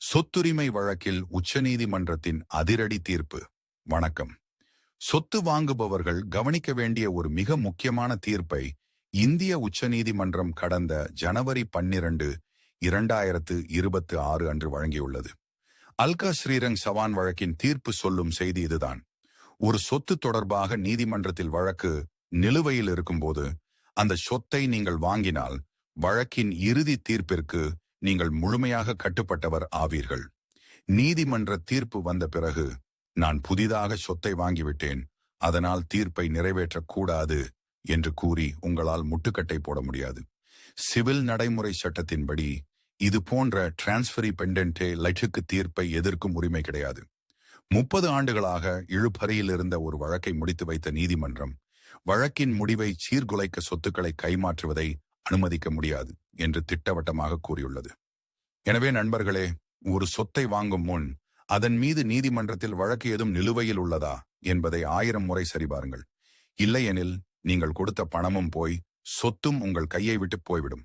சொத்துரிமை வழக்கில் உச்சநீதிமன்றத்தின் அதிரடி தீர்ப்பு. வணக்கம். சொத்து வாங்குபவர்கள் கவனிக்க வேண்டிய ஒரு மிக முக்கியமான தீர்ப்பை இந்திய உச்சநீதிமன்றம் கடந்த ஜனவரி பன்னிரண்டு இரண்டாயிரத்து இருபத்து ஆறு அன்று வழங்கியுள்ளது. அல்கா ஸ்ரீரங் சவான் வழக்கின் தீர்ப்பு சொல்லும் செய்தி இதுதான். ஒரு சொத்து தொடர்பாக நீதிமன்றத்தில் வழக்கு நிலுவையில் இருக்கும்போது அந்த சொத்தை நீங்கள் வாங்கினால் வழக்கின் இறுதி தீர்ப்பிற்கு நீங்கள் முழுமையாக கட்டுப்பட்டவர் ஆவீர்கள். நீதிமன்ற தீர்ப்பு வந்த பிறகு நான் புதிதாக சொத்தை வாங்கிவிட்டேன். அதனால் தீர்ப்பை நிறைவேற்றக்கூடாது என்று கூறி உங்களால் முட்டுக்கட்டை போட முடியாது. சிவில் நடைமுறை சட்டத்தின்படி இது போன்ற டிரான்ஸ்பரி பெண்டன்டே லட்சுக்கு தீர்ப்பை எதிர்க்கும் உரிமை கிடையாது. முப்பது ஆண்டுகளாக இழுபறியில் இருந்த ஒரு வழக்கை முடித்து வைத்த நீதிமன்றம் வழக்கின் முடிவை சீர்குலைக்க சொத்துக்களை கைமாற்றுவதை அனுமதிக்க முடியாது. என்று திட்டவட்டமாக கூறியுள்ளது. எனவே நண்பர்களே ஒரு சொத்தை வாங்கும் முன் அதன் மீது நீதிமன்றத்தில் வழக்கு ஏதும் நிலுவையில் உள்ளதா? என்பதை ஆயிரம் முறை சரிபாருங்கள். இல்லையெனில் நீங்கள் கொடுத்த பணமும் போய் சொத்தும் உங்கள் கையை விட்டு போய்விடும்.